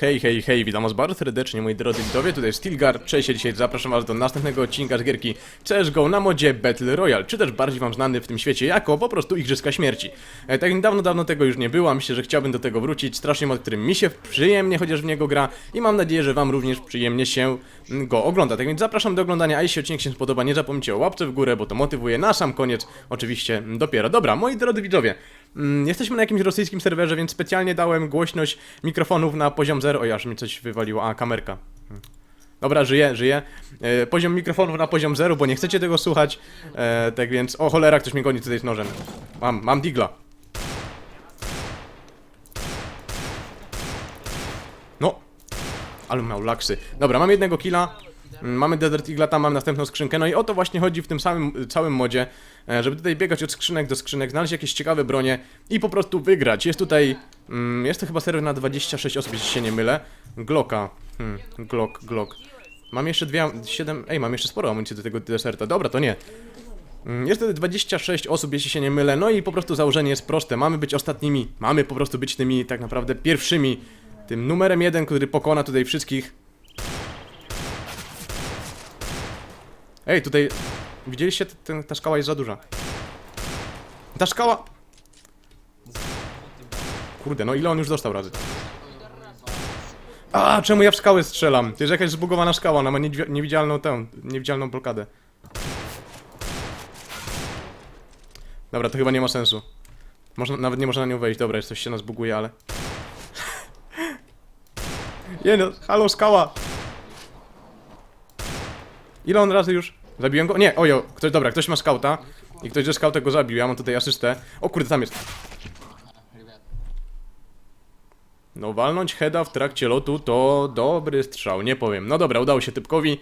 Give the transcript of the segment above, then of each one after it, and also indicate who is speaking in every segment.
Speaker 1: Hej, hej, hej, witam was bardzo serdecznie moi drodzy widzowie, tutaj Stilgar, cześć, dzisiaj zapraszam was do następnego odcinka z gierki CSGO na modzie Battle Royale, czy też bardziej wam znany w tym świecie jako po prostu Igrzyska Śmierci. E, tak jak dawno, tego już nie było, myślę, że chciałbym do tego wrócić, strasznie mod, którym mi się przyjemnie chociaż w niego gra i mam nadzieję, że wam również przyjemnie się go ogląda. Tak więc zapraszam do oglądania, a jeśli odcinek się spodoba, nie zapomnijcie o łapce w górę, bo to motywuje na sam koniec, oczywiście dopiero. Dobra, moi drodzy widzowie, Jesteśmy na jakimś rosyjskim serwerze, więc specjalnie dałem głośność mikrofonów na poziom 0. Oj, aż mi coś wywaliło. A, kamerka. Hmm. Dobra, żyję, żyję. E, poziom mikrofonów na poziom 0, bo nie chcecie tego słuchać. E, tak więc. O cholera, ktoś mnie goni tutaj z nożem. Mam, mam digla. No. Ale miał laksy. Dobra, mam jednego killa. Mamy Desert Eagle, tam mam następną skrzynkę. No i o to właśnie chodzi w tym samym całym modzie, e, żeby tutaj biegać od skrzynek do skrzynek, znaleźć jakieś ciekawe bronie i po prostu wygrać. Jest tutaj, mm, jest to chyba serwer na 26 osób, jeśli się nie mylę. Glocka, hmm, Glock, Glock. Mam jeszcze dwie, 7, ej, mam jeszcze sporo amunicji do tego deserta. Dobra, to nie. Mm, Jest wtedy 26 osób, jeśli się nie mylę, no i po prostu założenie jest proste. Mamy być ostatnimi, mamy po prostu być tymi tak naprawdę pierwszymi, tym numerem jeden, który pokona tutaj wszystkich. Ej, tutaj widzieliście, ten, ta skała jest za duża. Ta skała! Kurde, no ile on już dostał razy? A, czemu ja w skałę strzelam? To jest jakaś zbugowana skała, ona ma niewidzialną tę, niewidzialną blokadę. Dobra, to chyba nie ma sensu. Można, nawet nie można na nią wejść, dobra, jest coś się nas buguje, ale... Nie no, halo, skała! Ile on razy już? Zabiłem go? Nie, ojo, ktoś, dobra, ktoś ma skauta i ktoś ze skauta go zabił, ja mam tutaj asystę. O kurde, tam jest. No, walnąć heada w trakcie lotu to dobry strzał, nie powiem. No dobra, udało się typkowi.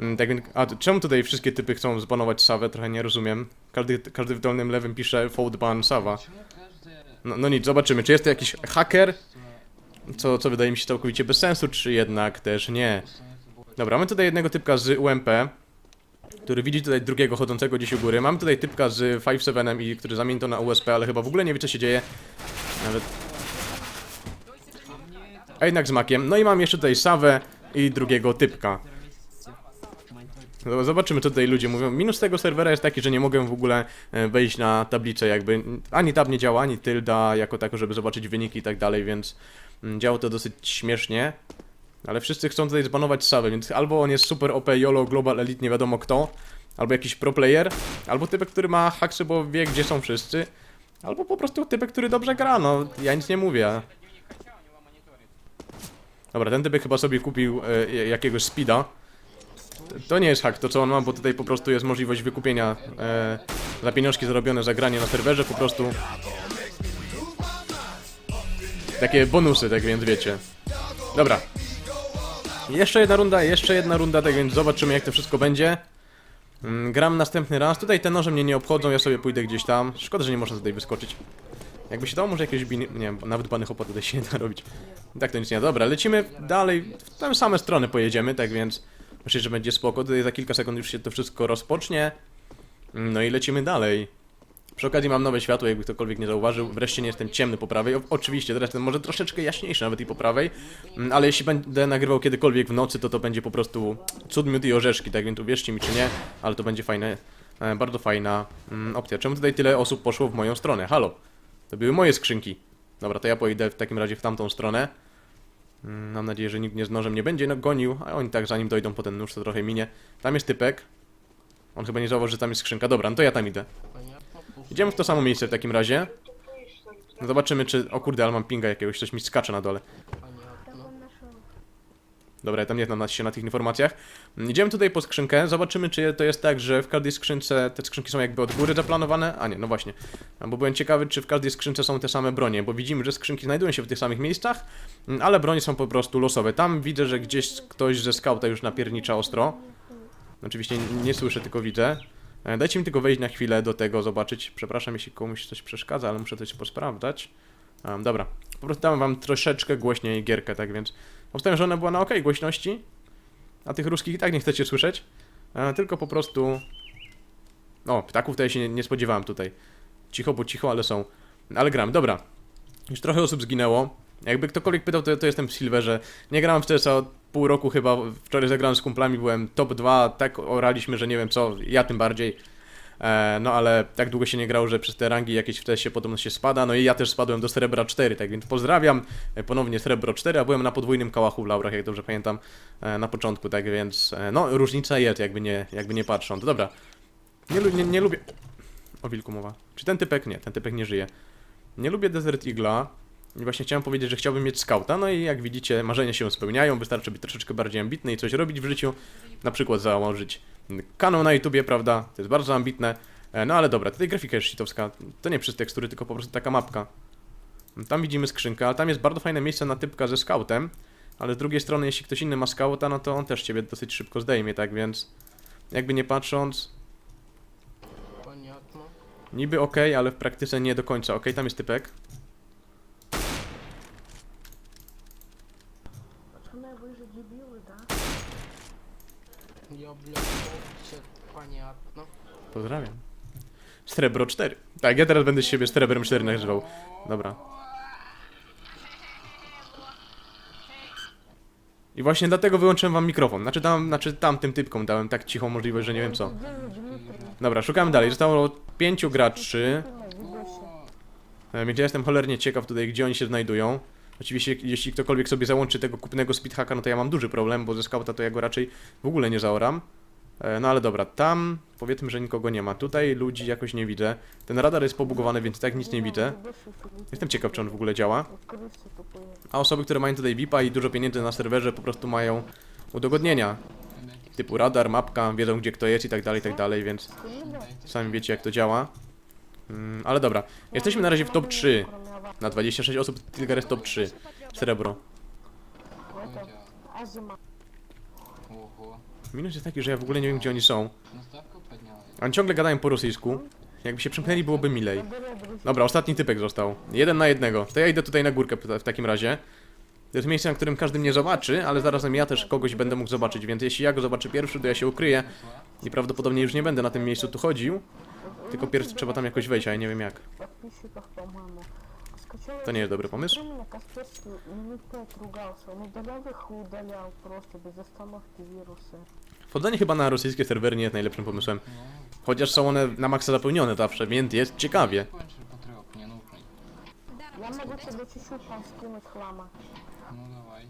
Speaker 1: Mm, Tak a czemu tutaj wszystkie typy chcą zbanować Sawę? Trochę nie rozumiem. Każdy, każdy w dolnym lewym pisze fold ban Sawa. No, no nic, zobaczymy, czy jest to jakiś haker, co, co wydaje mi się całkowicie bez sensu, czy jednak też nie. Dobra, mamy tutaj jednego typka z UMP, który widzi tutaj drugiego chodzącego gdzieś u góry. Mamy tutaj typka z 5-7, i który zamieni to na USP, ale chyba w ogóle nie wie co się dzieje. Nawet... A jednak z makiem. No i mam jeszcze tutaj Sawę i drugiego typka. Zobaczymy co tutaj ludzie mówią. Minus tego serwera jest taki, że nie mogę w ogóle e, wejść na tablicę jakby. Ani tab nie działa, ani tylda jako tako, żeby zobaczyć wyniki i tak dalej, więc mm, działa to dosyć śmiesznie. Ale wszyscy chcą tutaj zbanować Sawę, więc albo on jest super OP, YOLO, Global Elite, nie wiadomo kto, albo jakiś pro player, albo typek, który ma haksy, bo wie gdzie są wszyscy, albo po prostu typek, który dobrze gra, no ja nic nie mówię. Dobra, ten typek chyba sobie kupił e, jakiegoś speeda. To- To nie jest hack, to co on ma, bo tutaj po prostu jest możliwość wykupienia e, za pieniążki zarobione za granie na serwerze, po prostu takie bonusy, tak więc wiecie. Dobra, jeszcze jedna runda, jeszcze jedna runda, tak więc zobaczymy jak to wszystko będzie. Mm, Gram następny raz. Tutaj te noże mnie nie obchodzą, ja sobie pójdę gdzieś tam. Szkoda, że nie można tutaj wyskoczyć. Jakby się dało, może jakieś biny... Nie wiem, nawet banych opłat tutaj się nie da robić. Tak to nic nie da. Dobra, lecimy dalej. W tę same strony pojedziemy, tak więc myślę, że będzie spoko. Tutaj za kilka sekund już się to wszystko rozpocznie. No i lecimy dalej. Przy okazji mam nowe światło, jakby ktokolwiek nie zauważył. Wreszcie nie jestem ciemny po prawej. O, oczywiście, teraz ten może troszeczkę jaśniejszy nawet i po prawej. Mm, Ale jeśli będę nagrywał kiedykolwiek w nocy, to to będzie po prostu cud, miód i orzeszki, tak więc uwierzcie mi czy nie, ale to będzie fajne, e, bardzo fajna mm, opcja. Czemu tutaj tyle osób poszło w moją stronę? Halo, to były moje skrzynki. Dobra, to ja pojedę w takim razie w tamtą stronę. Mm, Mam nadzieję, że nikt mnie z nożem nie będzie no, gonił, a oni tak zanim dojdą po ten nóż, to trochę minie. Tam jest typek. On chyba nie zauważy, że tam jest skrzynka. Dobra, no to ja tam idę. Idziemy w to samo miejsce w takim razie. No zobaczymy, czy... O kurde, ale mam pinga jakiegoś, coś mi skacze na dole. Dobra, ja tam nie znam się na tych informacjach. Idziemy tutaj po skrzynkę, zobaczymy, czy to jest tak, że w każdej skrzynce te skrzynki są jakby od góry zaplanowane. A nie, no właśnie. Bo byłem ciekawy, czy w każdej skrzynce są te same bronie, bo widzimy, że skrzynki znajdują się w tych samych miejscach, ale bronie są po prostu losowe. Tam widzę, że gdzieś ktoś ze skauta już napiernicza ostro. Oczywiście nie słyszę, tylko widzę. E, Dajcie mi tylko wejść na chwilę do tego, zobaczyć. Przepraszam, jeśli komuś coś przeszkadza, ale muszę coś posprawdzać. Um, dobra, po prostu dam wam troszeczkę głośniej gierkę, tak więc obstawiam, że ona była na ok głośności, a tych ruskich i tak nie chcecie słyszeć, e, tylko po prostu... O, ptaków tutaj się nie, nie spodziewałem tutaj. Cicho, bo cicho, ale są. Ale gram, dobra. Już trochę osób zginęło. Jakby ktokolwiek pytał, to, to jestem w Silverze. Nie grałem w CSa od pół roku chyba. Wczoraj zagrałem z kumplami, byłem top 2, tak oraliśmy, że nie wiem co, ja tym bardziej. E, no ale tak długo się nie grało, że przez te rangi jakieś w TSie podobno się spada. No i ja też spadłem do Srebra 4, tak więc pozdrawiam e, ponownie Srebro 4, a byłem na podwójnym kałachu w Laurach, jak dobrze pamiętam, e, na początku, tak więc no różnica jest, jakby nie, jakby nie patrząc. Dobra, nie, nie, nie lubię... O wilku mowa. Czy ten typek? Nie, ten typek nie żyje. Nie lubię Desert Eagle'a. I właśnie chciałem powiedzieć, że chciałbym mieć skauta, no i jak widzicie, marzenia się spełniają, wystarczy być troszeczkę bardziej ambitny i coś robić w życiu, na przykład założyć kanał na YouTubie, prawda, to jest bardzo ambitne, e, no ale dobra, tutaj grafika jest shitowska, to nie przez tekstury, tylko po prostu taka mapka. Tam widzimy skrzynkę, a tam jest bardzo fajne miejsce na typka ze skautem, ale z drugiej strony, jeśli ktoś inny ma skauta, no to on też ciebie dosyć szybko zdejmie, tak więc jakby nie patrząc... Niby ok, ale w praktyce nie do końca. Ok, tam jest typek. Pozdrawiam. Srebro 4. Tak, ja teraz będę z siebie srebrem 4. Dobra. I właśnie dlatego wyłączyłem wam mikrofon. Znaczy, dam, znaczy tamtym typkom dałem tak cichą możliwość, że nie wiem co. Dobra, szukamy dalej. Zostało pięciu graczy. Więc ja jestem cholernie ciekaw tutaj, gdzie oni się znajdują. Oczywiście jeśli ktokolwiek sobie załączy tego kupnego speedhacka, no to ja mam duży problem, bo ze skauta to ja go raczej w ogóle nie zaoram. E, no ale dobra, tam powiedzmy, że nikogo nie ma. Tutaj ludzi jakoś nie widzę. Ten radar jest pobugowany, więc tak nic nie widzę. Jestem ciekaw, czy on w ogóle działa. A osoby, które mają tutaj VIPa i dużo pieniędzy na serwerze po prostu mają udogodnienia. Typu radar, mapka, wiedzą gdzie kto jest i tak dalej, i tak dalej, więc sami wiecie jak to działa. Mm, ale dobra, jesteśmy na razie w top 3.
Speaker 2: Кроме аварии.
Speaker 1: Na 26 osób Tilgar jest top 3. Srebro.
Speaker 2: Это Азима.
Speaker 3: Ого.
Speaker 1: Minus jest taki, że ja w ogóle nie wiem gdzie oni są.
Speaker 3: Ну ставку подняла.
Speaker 1: Oni ciągle gadają po rosyjsku. Jakby się przymknęli byłoby milej.
Speaker 2: Набери друзей.
Speaker 1: Dobra, ostatni typek został. Jeden na jednego. To ja idę tutaj na górkę w w takim razie. To jest miejsce, na którym każdy mnie zobaczy, ale zarazem ja też kogoś będę mógł zobaczyć, więc jeśli ja go zobaczę pierwszy, to ja się ukryję i prawdopodobnie już nie będę na tym miejscu tu chodził. Tylko pierw trzeba tam jakoś wejść, a ja nie wiem jak.
Speaker 2: Подписчиков, по-моему. Скачал
Speaker 1: To nie jest dobry pomysł.
Speaker 2: Временно Касперский минут пять ругался. Он удалял их и удалял просто без остановки вирусы.
Speaker 1: Wchodzenie chyba na rosyjskie serwery nie jest najlepszym pomysłem. Chociaż są one na maksa zapełnione zawsze, więc jest ciekawie.
Speaker 3: Больше потрёп мне нужный.
Speaker 2: Я могу тебе чуть-чуть там скинуть хлама.
Speaker 3: Ну давай.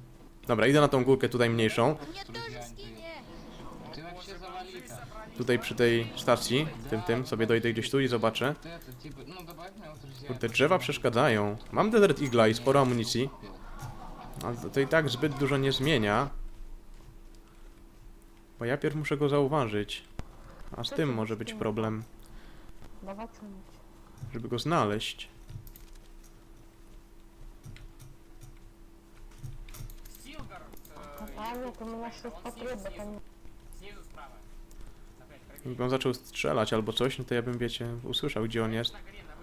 Speaker 1: Dobra, idę na tą górkę tutaj mniejszą.
Speaker 3: Ты вообще завали-то.
Speaker 1: Tutaj przy tej stacji, tym, tym, sobie dojdę gdzieś tu i zobaczę.
Speaker 3: Ты это типа, ну добавь меня в друзья.
Speaker 1: Kurde, drzewa przeszkadzają. Mam Desert Eagle i sporo amunicji. Ale to, to i tak zbyt dużo nie zmienia. Bo ja pierw muszę go zauważyć. A z tym może być problem,
Speaker 2: Давай что-нибудь.
Speaker 1: żeby go znaleźć.
Speaker 2: А нет, у меня сейчас потреба там.
Speaker 1: Gdyby on zaczął strzelać albo coś, no to ja bym, wiecie, usłyszał, gdzie on jest.
Speaker 2: У меня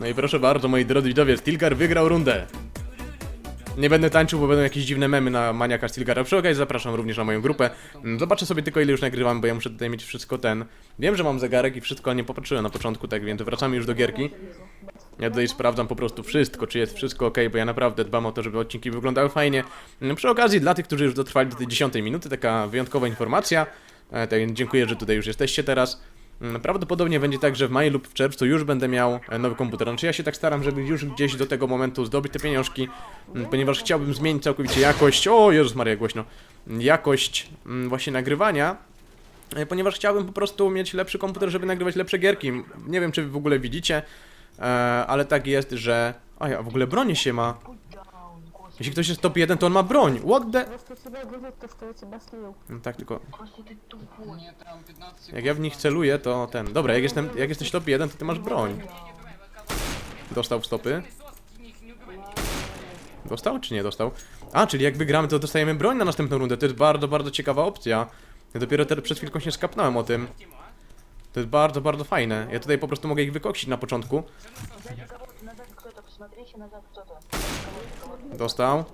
Speaker 1: No i proszę bardzo, moi drodzy widzowie, Stilgar wygrał rundę. Nie będę tańczył, bo będą jakieś dziwne memy na maniaka Stilgara. Przy okazji zapraszam również na moją grupę. Mm, Zobaczę sobie tylko ile już nagrywam, bo ja muszę tutaj mieć wszystko ten. Wiem, że mam zegarek i wszystko, nie popatrzyłem na początku, tak więc wracamy już do gierki. Ja tutaj sprawdzam po prostu wszystko, czy jest wszystko ok, bo ja naprawdę dbam o to, żeby odcinki wyglądały fajnie. Mm, Przy okazji, dla tych, którzy już dotrwali do tej 10 minuty, taka wyjątkowa informacja. E, Tak więc dziękuję, że tutaj już jesteście teraz. Mm, Prawdopodobnie będzie tak, że w maju lub w czerwcu już będę miał e, nowy komputer. Znaczy ja się tak staram, żeby już gdzieś do tego momentu zdobyć te pieniążki, mm, ponieważ chciałbym zmienić całkowicie jakość, o Jezus Maria głośno, jakość mm, właśnie nagrywania, e, ponieważ chciałbym po prostu mieć lepszy komputer, żeby nagrywać lepsze gierki. Nie wiem, czy wy w ogóle widzicie, ale tak jest, że... A ja w ogóle bronię się ma. Jeśli ktoś jest top 1, to on ma broń. What the...
Speaker 2: Просто тебя видит то, что я тебя слил.
Speaker 1: No tak, tylko
Speaker 3: Мне там 15 секунд.
Speaker 1: jak ja w nich celuję, to ten... Dobra, jak, jestem, jak jesteś top 1, to ty masz broń. Dostał w stopy. Dostał czy nie dostał? A, czyli jak wygramy, to dostajemy broń na następną rundę. To jest bardzo, bardzo ciekawa opcja. Ja dopiero teraz przed chwilką się skapnąłem o tym. To jest bardzo, bardzo fajne. Ja tutaj po prostu mogę ich wykoksić na początku. Dostał.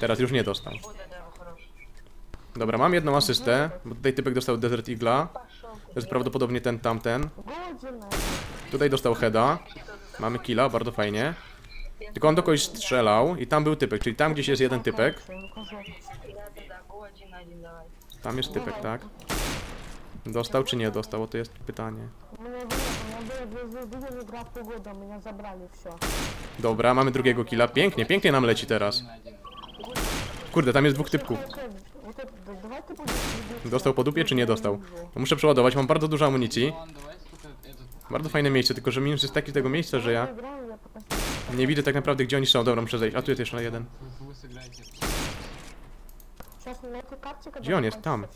Speaker 1: Teraz już nie dostał. Dobra, mam jedną asystę, bo tutaj typek dostał Desert Eagle'a. To jest prawdopodobnie ten tamten. Tutaj dostał heada. Mamy killa, bardzo fajnie. Tylko on do kogoś strzelał i tam był typek, czyli tam gdzieś jest jeden typek. Tam jest typek, tak? Dostał czy nie dostał, bo to jest pytanie. Dobra, mamy drugiego killa. Pięknie, pięknie nam leci teraz. Kurde, tam jest dwóch typków. Dostał po dupie czy nie dostał? Muszę przeładować, mam bardzo dużo amunicji. Bardzo fajne miejsce, tylko że minus jest taki tego miejsca, że ja nie widzę tak naprawdę gdzie oni są. Dobra, muszę zejść. A tu jest jeszcze jeden.
Speaker 2: Gdzie on jest? Tam.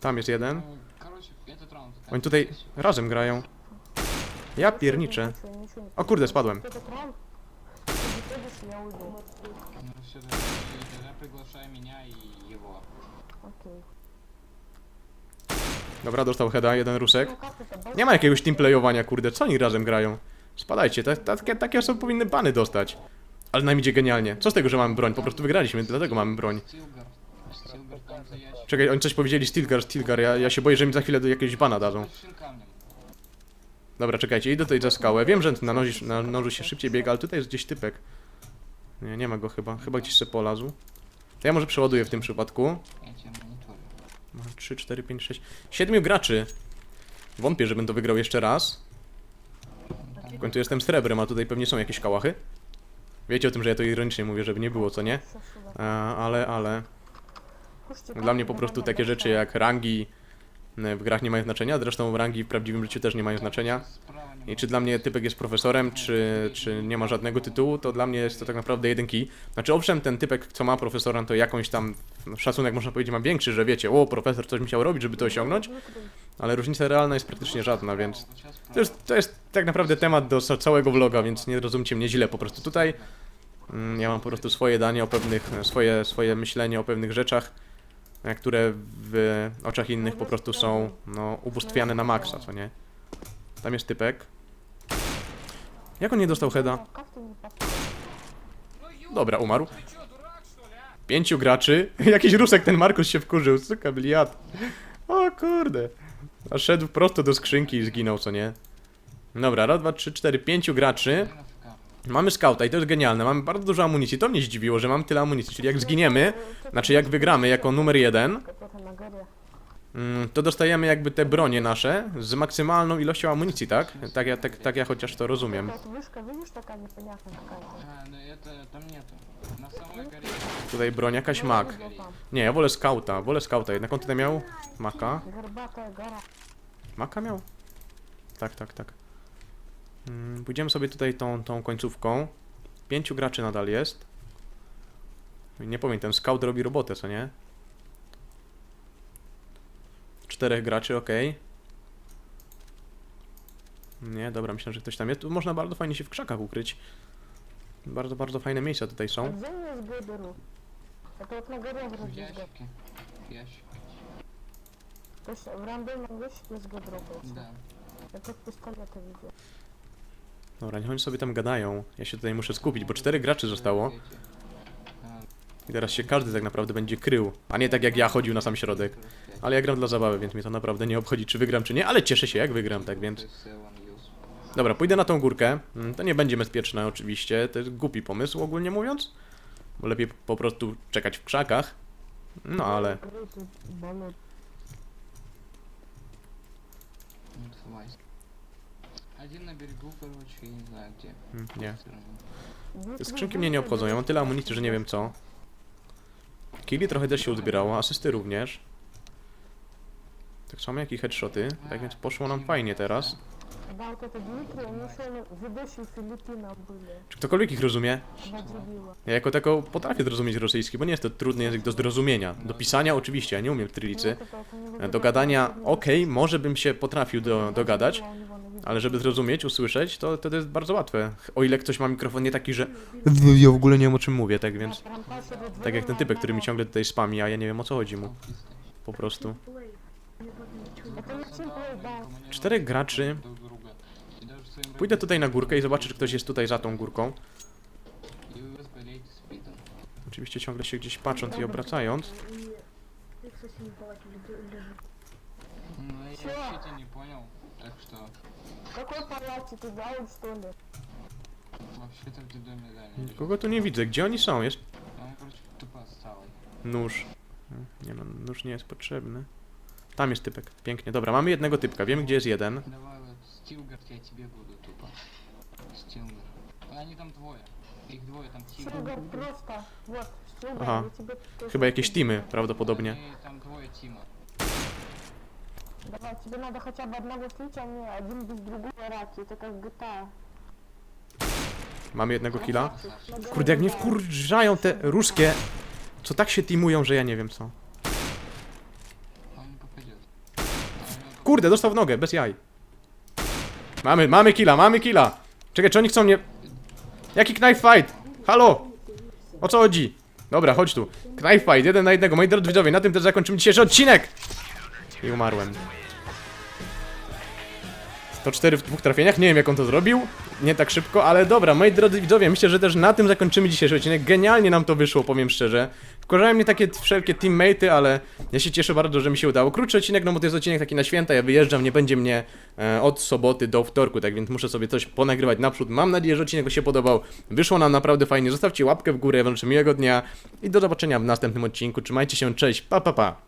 Speaker 1: Tam jest jeden. Oni tutaj razem grają. Ja pierniczę. O kurde, spadłem. Dobra, dostał heada, jeden rusek. Nie ma jakiegoś teamplayowania, kurde, co oni razem grają? Spadajcie, takie, takie osoby powinny bany dostać. Ale nam idzie genialnie. Co z tego, że mamy broń? Po prostu wygraliśmy, dlatego mamy broń. Czekaj, oni coś powiedzieli, Stilgar, Stilgar, ja, ja się boję, że mi za chwilę do jakiegoś bana dadzą. Dobra, czekajcie, idę tutaj za skałę. Wiem, że na, nozi, na nożu się szybciej biega, ale tutaj jest gdzieś typek. Nie, nie ma go chyba. Chyba gdzieś się polazł. To ja może przeładuję w tym przypadku. 3, 4, 5, 6... Siedmiu graczy! Wątpię, że będę wygrał jeszcze raz. W końcu jestem srebrem, a tutaj pewnie są jakieś kałachy. Wiecie o tym, że ja to ironicznie mówię, żeby nie było, co nie? E, ale, ale... Dla mnie po prostu takie rzeczy jak rangi e, w grach nie mają znaczenia, zresztą rangi w prawdziwym życiu też nie mają znaczenia. I czy dla mnie typek jest profesorem, czy, czy nie ma żadnego tytułu, to dla mnie jest to tak naprawdę jeden kij. Znaczy owszem, ten typek, co ma profesora, to jakąś tam szacunek, można powiedzieć, ma większy, że wiecie, o, profesor coś musiał robić, żeby to osiągnąć, ale różnica realna jest praktycznie żadna, więc to jest, to jest tak naprawdę temat do całego vloga, więc nie rozumcie mnie źle, po prostu tutaj. Mm, ja mam po prostu swoje danie o pewnych, swoje, swoje myślenie o pewnych rzeczach, E, które w oczach innych po prostu są no, ubóstwiane na maksa, co nie? Tam jest typek. Jak on nie dostał heada? Dobra, umarł. Pięciu graczy. Jakiś rusek ten Markus się wkurzył. Suka, bliat. O kurde. A szedł prosto do skrzynki i zginął, co nie? Dobra, raz, dwa, trzy, cztery, pięciu graczy. Mamy skauta i to jest genialne, mamy bardzo dużo amunicji, to mnie zdziwiło, że mam tyle amunicji, czyli jak zginiemy, znaczy jak wygramy jako numer jeden, mm, to dostajemy jakby te bronie nasze z maksymalną ilością amunicji, tak? Tak ja, tak, tak ja chociaż to rozumiem. Tutaj broń jakaś mak. Nie, ja wolę skauta, wolę skauta, jednak on tutaj miał maka. Maka miał? Tak, tak, tak. Mm, Pójdziemy sobie tutaj tą, tą końcówką. Pięciu graczy nadal jest. Nie powiem, ten scout robi robotę, co nie? Czterech graczy, ok. Nie, dobra, myślę, że ktoś tam jest. Tu można bardzo fajnie się w krzakach ukryć. Bardzo, bardzo fajne miejsca tutaj
Speaker 2: А
Speaker 1: są.
Speaker 2: где USB берут? Это вот на горе
Speaker 3: В
Speaker 2: вроде USB.
Speaker 3: ящике. В ящике.
Speaker 2: То есть в рандомном ящике USB дропается.
Speaker 3: Да.
Speaker 2: Я как пистолеты видел.
Speaker 1: Dobra, niech oni sobie tam gadają. Ja się tutaj muszę skupić, bo czterech graczy zostało. I teraz się każdy tak naprawdę będzie krył, a nie tak jak ja chodził na sam środek. Ale ja gram dla zabawy, więc mnie to naprawdę nie obchodzi, czy wygram, czy nie, ale cieszę się, jak wygram, tak więc. Dobra, pójdę na tą górkę. Mm, To nie będzie bezpieczne, oczywiście. To jest głupi pomysł, ogólnie mówiąc. Bo lepiej po prostu czekać w krzakach. No ale.
Speaker 2: Крысы, болот.
Speaker 3: Один на берегу, короче, я не знаю где.
Speaker 1: mm, Nie.
Speaker 3: Всё равно.
Speaker 1: Te skrzynki mnie nie obchodzą, ja mam tyle amunicji, że nie wiem co. Killi trochę też się uzbierało, asysty również. Tak samo jak i headshoty, tak więc poszło nam fajnie teraz.
Speaker 2: Да, вот это Дмитрий, они еще ведущие Филиппинов были.
Speaker 1: Czy ktokolwiek ich rozumie?
Speaker 2: Водилила.
Speaker 1: Ja jako tako potrafię zrozumieć rosyjski, bo nie jest to trudny język do zrozumienia. Do pisania oczywiście, ja nie umiem trylicy. Do gadania, okej, może bym się potrafił do, dogadać, ale żeby zrozumieć, usłyszeć, to, to jest bardzo łatwe. O ile ktoś ma mikrofon nie taki, że ja w ogóle nie wiem o czym mówię, tak więc... Tak jak ten typek, który mi ciągle tutaj spami, a ja nie wiem o co chodzi mu. Po prostu.
Speaker 2: Это не Simplay, да.
Speaker 1: Czterech graczy.
Speaker 3: Друг друга. И даже своим
Speaker 1: Pójdę tutaj na górkę i zobaczę, czy ktoś jest tutaj za tą górką.
Speaker 3: И вы воспалите спитом.
Speaker 1: Oczywiście ciągle się gdzieś patrząc i obracając.
Speaker 3: Ну, я
Speaker 2: Чё?
Speaker 3: вообще тебя не понял. Так что,
Speaker 2: В какой палате ты даун, что ли?
Speaker 3: вообще-то в доме дали.
Speaker 1: Kogo tu nie widzę? Gdzie oni są? Jest
Speaker 3: Он, короче, тупо отсталый.
Speaker 1: nóż. Nie no, nóż nie jest potrzebny. Tam jest typek. Pięknie. Dobra, mamy jednego typka. Wiemy, gdzie jest jeden.
Speaker 3: Давай вот Стилгард, я тебе буду тупо. Стилгар. А Они там двое. Их двое, там Тигр.
Speaker 2: Сюгар просто. Вот, Сюгар,
Speaker 1: Ага.
Speaker 2: я тебе тоже
Speaker 1: Chyba jakieś
Speaker 2: скину.
Speaker 1: teamy, prawdopodobnie.
Speaker 3: Они, там двое Тима.
Speaker 2: Давай, тебе надо хотя бы одного слить, а не один без другого раки. Это как GTA.
Speaker 1: Mamy jednego killa.
Speaker 2: Много
Speaker 1: Kurde, jak mnie
Speaker 2: GTA.
Speaker 1: wkurzają te ruskie, co tak się teamują, że ja nie wiem co.
Speaker 3: Он не попадет. А у него
Speaker 1: Kurde, dostał w nogę, bez jaj. Mamy, mamy killa, mamy killa. Czekaj, czy oni chcą mnie... Jaki knife fight? Halo? O co chodzi? Dobra, chodź tu. Knife fight, jeden na jednego. Moi drodzy widzowie, na tym też zakończymy dzisiejszy odcinek. I umarłem. 104 w dwóch trafieniach, nie wiem jak on to zrobił, nie tak szybko, ale dobra, moi drodzy widzowie, myślę, że też na tym zakończymy dzisiejszy odcinek, genialnie nam to wyszło, powiem szczerze. Wkurzają mnie takie wszelkie teammate'y, ale ja się cieszę bardzo, że mi się udało. Krótszy odcinek, no bo to jest odcinek taki na święta, ja wyjeżdżam, nie będzie mnie e, od soboty do wtorku, tak więc muszę sobie coś ponagrywać naprzód. Mam nadzieję, że odcinek się podobał, wyszło nam naprawdę fajnie, zostawcie łapkę w górę, wam życzę miłego dnia i do zobaczenia w następnym odcinku, trzymajcie się, cześć, pa pa pa!